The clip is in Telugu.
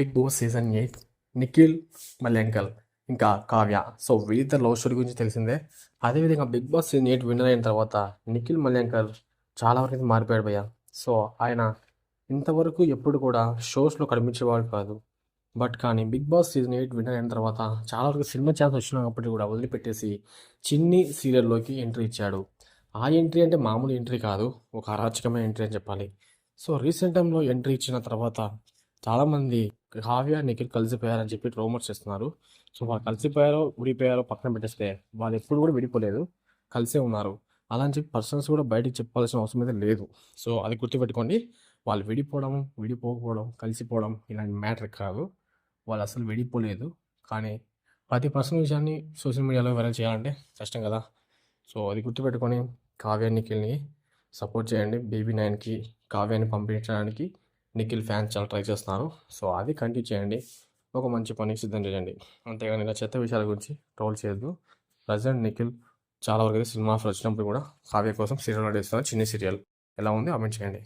Bigg Boss season eight Nikhil Maliyakkal ఇంకా కావ్య. సో వీళ్ళిద్దరు లవ్ స్టోరీ గురించి తెలిసిందే. అదేవిధంగా Bigg Boss season eight winner అయిన తర్వాత నిఖిల్ మల్యంకల్ చాలా వరకు అయితే మారిపోయాడు భయ్య. సో ఆయన ఇంతవరకు ఎప్పుడు కూడా షోస్లో కనిపించేవాడు కాదు. బట్ కానీ Bigg Boss season eight winner అయిన తర్వాత చాలా వరకు సినిమా ఛాన్స్ వచ్చినప్పటికీ కూడా వదిలిపెట్టేసి చిన్ని సీరియల్లోకి ఎంట్రీ ఇచ్చాడు. ఆ ఎంట్రీ అంటే మామూలు ఎంట్రీ కాదు. ఒక అరాచకమైన ఎంట్రీ అని చెప్పాలి. సో రీసెంట్ టైంలో ఎంట్రీ ఇచ్చిన తర్వాత చాలామంది కావ్య నిఖిల్ కలిసిపోయారని చెప్పి రూమర్స్ చేస్తున్నారు. సో వాళ్ళు కలిసిపోయారో ఊడిపోయారో పక్కన పెట్టేస్తే వాళ్ళు ఎప్పుడు కూడా విడిపోలేదు. కలిసే ఉన్నారు. అలా అని చెప్పి పర్సన్స్ కూడా బయటికి చెప్పాల్సిన అవసరం అయితే లేదు. సో అది గుర్తుపెట్టుకోండి. వాళ్ళు విడిపోవడం విడిపోకపోవడం కలిసిపోవడం ఇలాంటి మ్యాటర్ కాదు. వాళ్ళు అసలు విడిపోలేదు. కానీ ప్రతి పర్సనల్ విషయాన్ని సోషల్ మీడియాలో వైరల్ చేయాలంటే కష్టం కదా. సో అది గుర్తుపెట్టుకొని కావ్య నిఖిల్ని సపోర్ట్ చేయండి. బేబీ నైన్కి కావ్యాన్ని పంపించడానికి నిఖిల్ ఫ్యాన్స్ చాలా ట్రై చేస్తున్నారు. సో అది కంటిన్యూ చేయండి. ఒక మంచి పని సిద్ధం చేయండి. అంతేగాని ఇలా చెత్త విషయాల గురించి ట్రోల్ చేయొద్దు. ప్రజెంట్ నిఖిల్ చాలా వరకు అయితే సినిమా ఆఫర్ వచ్చినప్పుడు కూడా కావ్య కోసం సీరియల్ నడిస్తున్నారు చిన్న సీరియల్. ఎలా ఉంది కామెంట్ చేయండి.